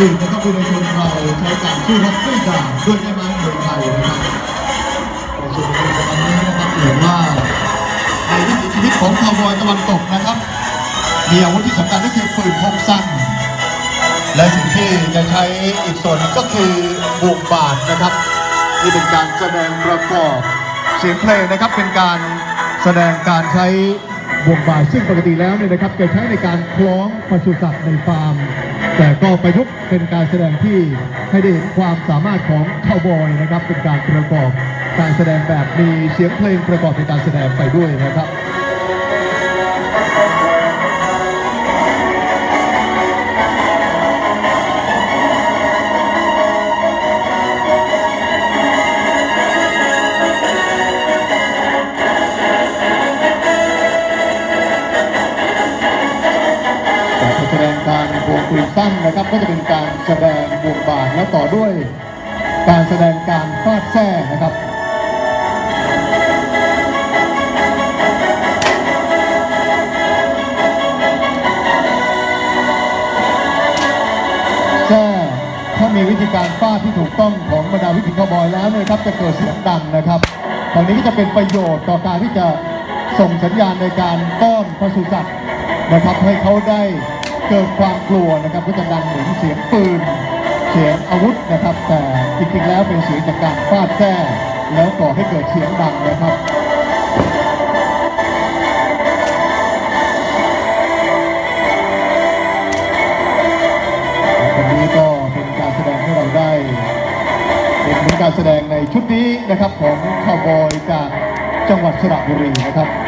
ดีตนะครับวีรชนเราใช้การสู้รบด้วยดาบด้วยไม้ไม้มวยไทยนะครับในส่วนของวันนี้นะครับเห็นว่าในวิถีชีวิตของคาวบอยตะวันตกนะครับมีอาวุธที่สำคัญก็คือปืนพกสั้น และสิ่งที่จะใช้อีกส่วนหนึงก็คือบวกบาทนะครับนี่เป็นการแสดงประกอบเสียงเพลงนะครับเป็นการแสดงการใช้บวกบาทซึ่งปกติแล้วเนี่ยนะครับจะใช้ในการคล้องปศุสัตว์ในฟาร์ม แต่ก็ประยุกต์เป็นการแสดงที่ให้ได้เห็นความสามารถของคาวบอยนะครับ เป็นการประกอบการแสดงแบบมีเสียงเพลงประกอบในการแสดงไปด้วยนะครับ การบวงปืนสั้นนะครับ ก็จะเป็นการแสดงบวกบาทแล้วต่อด้วย การแสดงการฟาดแท้นะครับแท้ถ้ามีวิธีการฟาดที่ถูกต้องของบรรดาวิถีคาวบอยแล้วนะครับ จะเกิดเสียงดังนะครับตรงนี้ก็จะเป็นประโยชน์ต่อการที่จะส่งสัญญาณในการต้อนปศุสัตว์นะครับให้เขาได้ เกิดความกลัวนะครับก็จะดังเหมือนเสียงปืน เสียงอาวุธนะครับ แต่จริงๆแล้วเป็นเสียงจากการฟาดแท้แล้วก่อให้เกิดเสียงดังนะครับวันนี้ก็เป็นการแสดงให้เราได้เป็นเหมือนการแสดงในชุดนี้นะครับของคาวบอยจากจังหวัดสระบุรีนะครับ